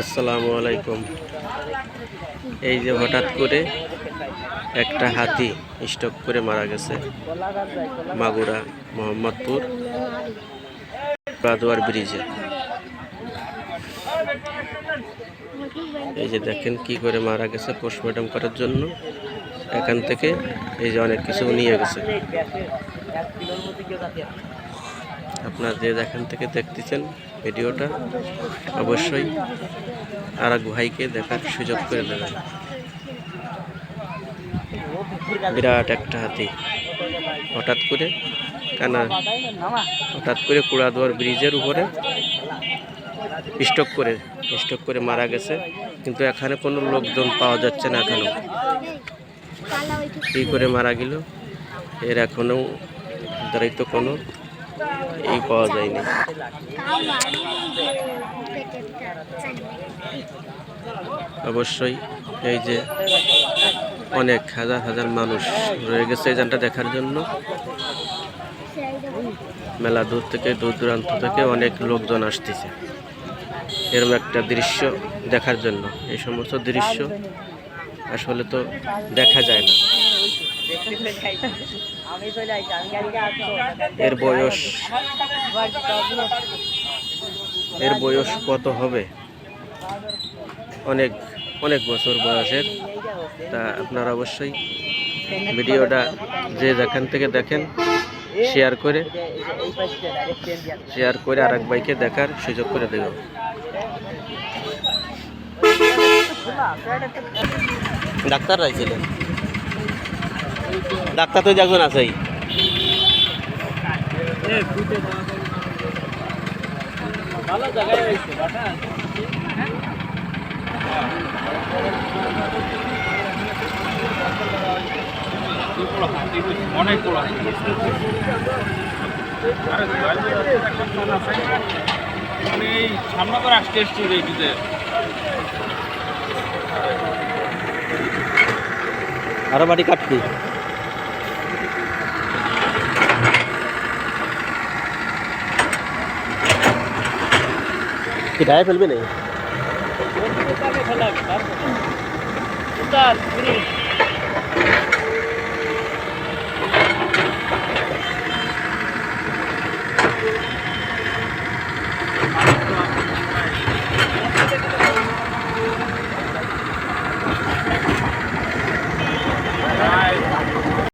আসসালামু আলাইকুম। এই যে হঠাৎ করে একটা হাতি স্টক করে মারা গেছে, মাগুরা, মোহাম্মদপুর বাদোয়ার ব্রিজে। এই যে দেখেন কি করে মারা গেছে পোস্টমর্টম করার জন্য। এখান থেকে এই যে অনেক কিছু নিয়ে গেছে। আপনার যে যেখান থেকে দেখতেছেন ভিডিওটা অবশ্যই আর এক ভাইকে দেখার সুযোগ করে দেবেন। বিরাট একটা হাতি। হঠাৎ করে কানা হঠাৎ করে কুড়াদুয়ার ব্রিজের উপরে স্টক করে স্টক করে মারা গেছে। কিন্তু এখানে কোনো লোকজন পাওয়া যাচ্ছে না এখনও। কী করে মারা গেল? এর এখনও নির্ধারিত কোনো এই পাওয়া যায়নি। অবশ্যই, এই যে অনেক হাজার হাজার মানুষ রয়ে গেছে এই যানটা দেখার জন্য। মেলা দূর থেকে, দূর দূরান্ত থেকে অনেক লোকজন আসতেছে। এরকম একটা দৃশ্য দেখার জন্য। এই সমস্ত দৃশ্য আসলে তো দেখা যায় না। এর বয়স? এর বয়স কত হবে? অনেক অনেক বছর বয়সের। তা আপনারা অবশ্যই ভিডিওটা যে যেখান থেকে দেখেন শেয়ার করে শেয়ার করে আর এক ভাইকে দেখার সুযোগ করে দেব ডাক্তার রাইছিলেন ডাক্তার তো একজন বড় আমি সামনে করে আরও বাড়ি কাটবি? किराए फ़िल्म नहीं।